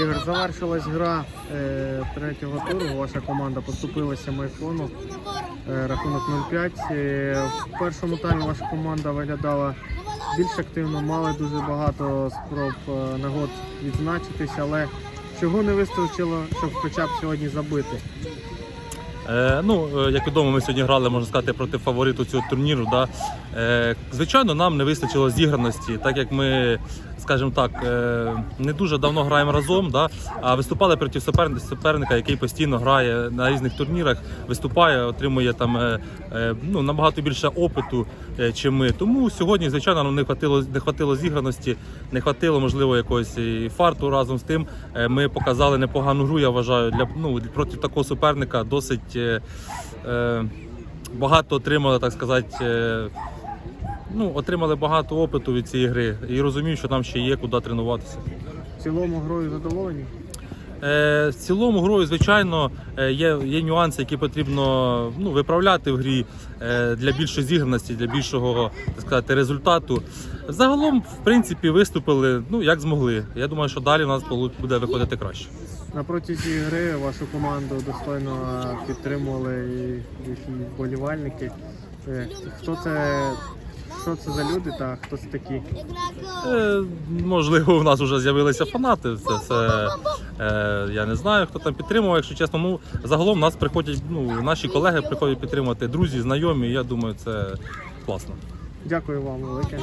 Ігор, завершилась гра е, третього туру. Ваша команда поступилася майфону. Е, рахунок 0-5. Е, в першому таймі ваша команда виглядала більш активно, мали дуже багато спроб е, нагод відзначитись, але чого не вистачило, щоб хоча б сьогодні забити? Е, ну, е, як відомо, ми сьогодні грали, можна сказати, проти фавориту цього турніру. Да? Е, звичайно, нам не вистачило зіграності, так як ми, скажімо так, е, не дуже давно граємо разом, да? а виступали проти суперника, який постійно грає на різних турнірах, виступає, отримує там е, е, ну, набагато більше опиту, чим ми. Тому сьогодні, звичайно, нам не хватило, не хватило зіграності, не хватило, можливо, якогось фарту разом з тим. Ми показали непогану гру, я вважаю, для ну, проти такого суперника досить е, багато отримали, так сказати. Ну, отримали багато опиту від цієї гри і розумію, що нам ще є куди тренуватися. В цілому грою задоволені? Е, в цілому грою, звичайно, е, є, є нюанси, які потрібно ну, виправляти в грі е, для більшої зіграності, для більшого так сказати, результату. Загалом, в принципі, виступили ну, як змогли. Я думаю, що далі у нас буде виходити краще. На протязі гри вашу команду достойно підтримували і їхні вболівальники. Е, Хто це, що це за люди та хто це такі? Е, можливо, у нас вже з'явилися фанати. Це це е, я не знаю, хто там підтримував, якщо чесно. Ну загалом нас приходять, ну наші колеги приходять підтримувати друзі, знайомі. Я думаю, це класно. Дякую вам велике.